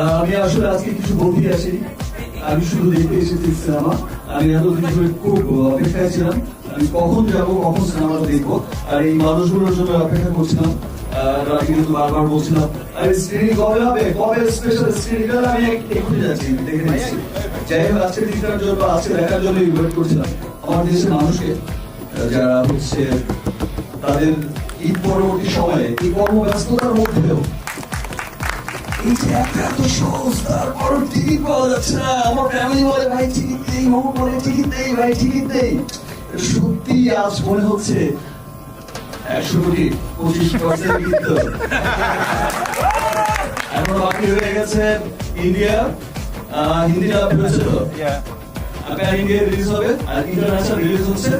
আসলে আজকে কিছু বলতে আসিনি। আমি শুধু দেখতে এসেছি সিনেমা। আমি এতদিন ধরে খুব অপেক্ষায় ছিলাম। আমি কখন যাব, কখন সিনেমাটা দেখব, আর এই মানুষগুলোর জন্য অপেক্ষা করছিলাম। আমি যারা হচ্ছে তাদের ঈদ পরবর্তী সময়ে, এই কর্মব্যস্ততার মধ্যেও এই যে একটা এত সহজ তারপর টিকিট পাওয়া যাচ্ছে না আমার ফ্যামিলি বলে ভাই টিকিট নেই মামা বলে টিকিট নেই ভাই সত্যি আজ মনে হচ্ছে একশো কোটি পঁচিশ পার্সেন্ট কিন্তু এখন বাকি হয়ে গেছে ইন্ডিয়া হিন্দি ডাব হয়েছে তো আপনার ইন্ডিয়া রিলিজ হবে আর ইন্টারন্যাশনাল রিলিজ হচ্ছে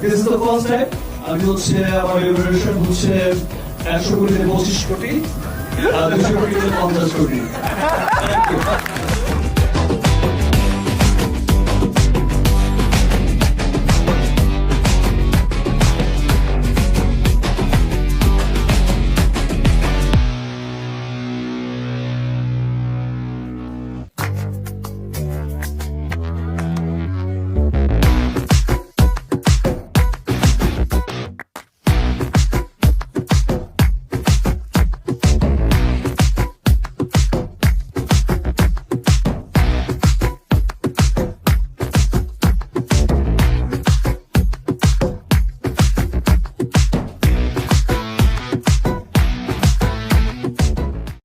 this is the first time আমি হচ্ছে আমার রেভলিউশন হচ্ছে একশো কোটি পঁচিশ কোটি I'll be sure we